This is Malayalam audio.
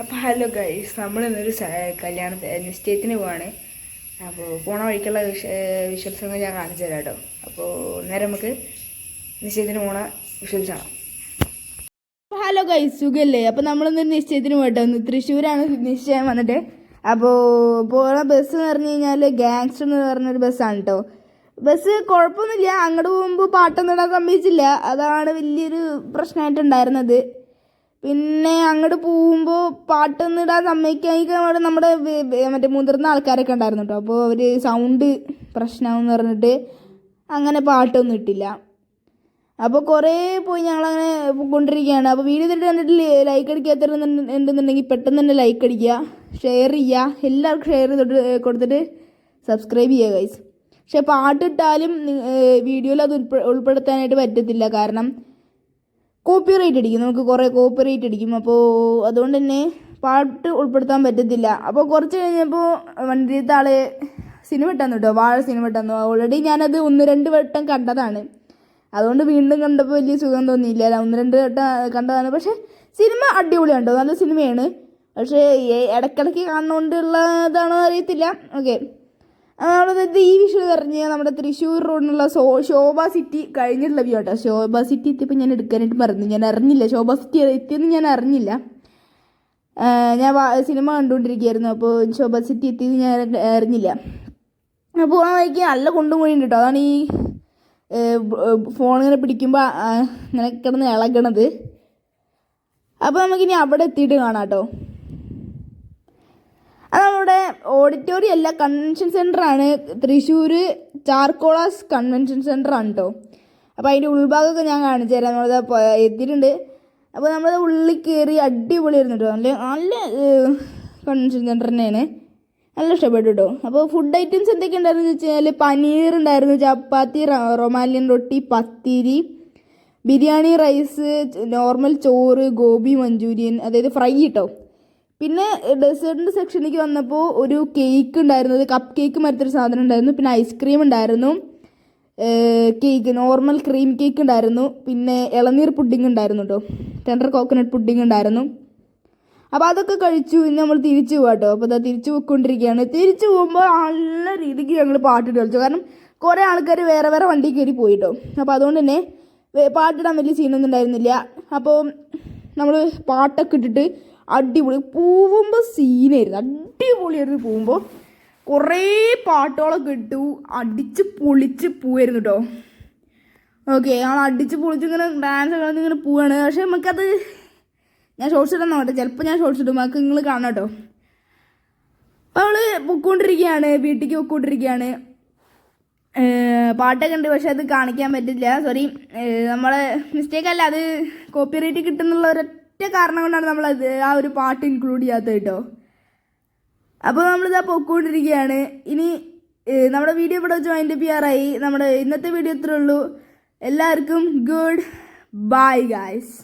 അപ്പോൾ ഹലോ ഗൈസ് നമ്മൾ ഇന്നൊരു കല്യാണ നിശ്ചയത്തിന് പോവാണ്. അപ്പോൾ പോണ വഴിക്കുള്ള വിഷ വിഷ്വൽസ് ഞാൻ കാണിച്ചു തരാം കേട്ടോ അപ്പോൾ നേരെ നമുക്ക് നിശ്ചയത്തിന് പോണ വിഷ്വൽസ് അപ്പോൾ ഹലോ ഗൈസ് സുഖല്ലേ? അപ്പോൾ നമ്മളിന്നൊരു നിശ്ചയത്തിന് പോയിട്ടോ ഒന്ന് തൃശ്ശൂരാണ് നിശ്ചയം വന്നിട്ട്. അപ്പോൾ പോണ ബസ് എന്ന് പറഞ്ഞു കഴിഞ്ഞാൽ ഗാങ്സ്റ്റർ എന്ന് പറഞ്ഞൊരു ബസ്സാണ് കേട്ടോ ബസ് കുഴപ്പമൊന്നുമില്ല അങ്ങോട്ട് പോകുമ്പോൾ പാട്ടൊന്നും ഇടാൻ സമ്മതിച്ചില്ല. അതാണ് വലിയൊരു പ്രശ്നമായിട്ടുണ്ടായിരുന്നത് പിന്നെ അങ്ങോട്ട് പോകുമ്പോൾ പാട്ടൊന്നും ഇടാൻ സമ്മതിക്കാൻ അവിടെ നമ്മുടെ മറ്റേ മുതിർന്ന ആൾക്കാരൊക്കെ ഉണ്ടായിരുന്നു കേട്ടോ അപ്പോൾ അവർ സൗണ്ട് പ്രശ്നമാണെന്ന് പറഞ്ഞിട്ട് അങ്ങനെ പാട്ടൊന്നും ഇട്ടില്ല. അപ്പോൾ കുറേ പോയി ഞങ്ങളങ്ങനെ കൊണ്ടിരിക്കുകയാണ് അപ്പോൾ വീഡിയോ ഇതിട്ട് കണ്ടിട്ട് ലൈക്ക് അടിക്കാത്തവരുണ്ടെന്നുണ്ടെങ്കിൽ പെട്ടെന്ന് തന്നെ ലൈക്ക് അടിക്കുക ഷെയർ ചെയ്യുക എല്ലാവർക്കും ഷെയർ ചെയ്തിട്ട് കൊടുത്തിട്ട് സബ്സ്ക്രൈബ് ചെയ്യുക ഗൈസ് പക്ഷേ പാട്ടിട്ടാലും വീഡിയോയിൽ അത് ഉൾപ്പെ ഉൾപ്പെടുത്താനായിട്ട് പറ്റത്തില്ല. കാരണം കോപ്പി റേറ്റ് അടിക്കും. നമുക്ക് കുറേ കോപ്പി റേറ്റ് അടിക്കും. അപ്പോൾ അതുകൊണ്ട് തന്നെ പാട്ട് ഉൾപ്പെടുത്താൻ പറ്റത്തില്ല. അപ്പോൾ കുറച്ച് കഴിഞ്ഞപ്പോൾ വണ്ടിയത്തെ ആൾ സിനിമ ഇട്ടാന്ന് കേട്ടോ വാഴ സിനിമ ഇട്ടാന്ന്. ഓൾറെഡി ഞാനത് ഒന്ന് രണ്ട് വട്ടം കണ്ടതാണ്. അതുകൊണ്ട് വീണ്ടും കണ്ടപ്പോൾ വലിയ സുഖം തോന്നിയില്ല. ഒന്ന് രണ്ട് വട്ടം കണ്ടതാണ്. പക്ഷേ സിനിമ അടിപൊളിയാണ് നല്ല സിനിമയാണ് പക്ഷേ ഇടയ്ക്കിടയ്ക്ക് കാണുന്നതുകൊണ്ടുള്ള ഇതാണോ അറിയത്തില്ല. ഓക്കെ നമ്മളത് ഈ വിഷു പറഞ്ഞ് നമ്മുടെ തൃശ്ശൂർ റോഡിനുള്ള സോ ശോഭ സിറ്റി കഴിഞ്ഞിട്ടുള്ള വ്യൂ കേട്ടോ ശോഭ സിറ്റി എത്തിയപ്പോൾ ഞാൻ എടുക്കാനായിട്ട് മറന്നു. ഞാൻ അറിഞ്ഞില്ല. ശോഭ സിറ്റി എത്തിയെന്ന് ഞാൻ അറിഞ്ഞില്ല. ഞാൻ സിനിമ കണ്ടുകൊണ്ടിരിക്കുകയായിരുന്നു അപ്പോൾ ശോഭ സിറ്റി എത്തിയത് ഞാൻ അറിഞ്ഞില്ല. അപ്പോൾ ആ വഴിക്ക് നല്ല കൊണ്ടും കൂടി ഉണ്ട് കേട്ടോ അതാണ് ഈ ഫോൺ ഇങ്ങനെ പിടിക്കുമ്പോൾ ഇങ്ങനെ കിടന്ന് ഇളകണത്. അപ്പോൾ നമുക്കിനി അവിടെ എത്തിയിട്ട് കാണാം കേട്ടോ അത് നമ്മുടെ ഓഡിറ്റോറിയം അല്ല കൺവെൻഷൻ സെന്ററാണ് തൃശ്ശൂർ ചാർക്കോളാസ് കൺവെൻഷൻ സെന്ററാണ് കേട്ടോ അപ്പോൾ അതിന്റെ ഉൾഭാഗമൊക്കെ ഞാൻ കാണിച്ചു തരാം. നമ്മളത് എത്തിയിട്ടുണ്ട്. അപ്പോൾ നമ്മളത് ഉള്ളിൽ കയറി അടിപൊളിയായിരുന്നു കേട്ടോ നല്ല നല്ല കൺവെൻഷൻ സെന്റർ തന്നെയാണ്. നല്ല ഇഷ്ടപ്പെട്ടു കേട്ടോ അപ്പോൾ ഫുഡ് ഐറ്റംസ് എന്തൊക്കെ ഉണ്ടായിരുന്നു വെച്ച് കഴിഞ്ഞാൽ പനീർ ഉണ്ടായിരുന്നു. ചപ്പാത്തി റൊമാലിയൻ റൊട്ടി പത്തിരി ബിരിയാണി റൈസ് നോർമൽ ചോറ് ഗോബി മഞ്ചൂരിയൻ അതായത് ഫ്രൈ കേട്ടോ പിന്നെ ഡെസേർട്ടിന്റെ സെക്ഷനിലേക്ക് വന്നപ്പോൾ ഒരു കേക്ക് ഉണ്ടായിരുന്നത് കപ്പ് കേക്ക് മരത്തൊരു സാധനം ഉണ്ടായിരുന്നു. പിന്നെ ഐസ്ക്രീം ഉണ്ടായിരുന്നു. കേക്ക് നോർമൽ ക്രീം കേക്ക് ഉണ്ടായിരുന്നു. പിന്നെ ഇളനീർ പുഡിംഗ് ഉണ്ടായിരുന്നു കേട്ടോ ടെൻഡർ കോക്കനട്ട് പുഡിംഗ് ഉണ്ടായിരുന്നു. അപ്പോൾ അതൊക്കെ കഴിച്ചു. ഇനി നമ്മൾ തിരിച്ചു പോകാം കേട്ടോ അപ്പോൾ അതാ തിരിച്ചു പോയിക്കൊണ്ടിരിക്കുകയാണ്. തിരിച്ചു പോകുമ്പോൾ നല്ല രീതിക്ക് ഞങ്ങൾ പാട്ടിട്ട് കളിച്ചു. കാരണം കുറേ ആൾക്കാർ വേറെ വേറെ വണ്ടി കയറി പോയിട്ടോ അപ്പോൾ അതുകൊണ്ട് തന്നെ പാട്ടിടാൻ വലിയ സീനൊന്നും ഉണ്ടായിരുന്നില്ല. അപ്പോൾ നമ്മൾ പാട്ടൊക്കെ ഇട്ടിട്ട് അടിപൊളി പോകുമ്പോൾ സീനായിരുന്നു. അടിപൊളിയായിരുന്നു പോകുമ്പോൾ കുറേ പാട്ടുകളൊക്കെ ഇട്ടു. അടിച്ച് പൊളിച്ച് പോവായിരുന്നു കേട്ടോ ഓക്കെ ഞങ്ങൾ അടിച്ച് പൊളിച്ച് ഇങ്ങനെ ഡാൻസ് കളഞ്ഞ് ഇങ്ങനെ പോവാണ്. പക്ഷെ നമുക്കത് ഞാൻ ഷോർട്സ് ഇടാൻ നോക്കട്ടെ. ചിലപ്പോൾ ഞാൻ ഷോർട്സ് ഇടും. നമുക്ക് നിങ്ങൾ കാണാം കേട്ടോ അവൾ പൊക്കോണ്ടിരിക്കുകയാണ് വീട്ടിലേക്ക് പൊക്കോണ്ടിരിക്കുകയാണ് പാട്ടൊക്കെ ഉണ്ട് പക്ഷെ അത് കാണിക്കാൻ പറ്റില്ല. സോറി നമ്മളെ മിസ്റ്റേക്ക് അല്ല അത് കോപ്പി റേറ്റ് കിട്ടുന്നുള്ള ഒരൊറ്റ കാരണം കൊണ്ടാണ് നമ്മൾ ആ ഒരു പാട്ട് ഇൻക്ലൂഡ് ചെയ്യാത്തത് കേട്ടോ. അപ്പോൾ നമ്മളിതാ പൊക്കോണ്ടിരിക്കുകയാണ്. ഇനി നമ്മുടെ വീഡിയോ ഇവിടെ വെച്ച് വൈൻഡപ്പ് ചെയ്യാറായി. നമ്മുടെ ഇന്നത്തെ വീഡിയോ ഇത്രേ ഉള്ളൂ. എല്ലാവർക്കും ഗുഡ് ബൈ ഗായ്സ്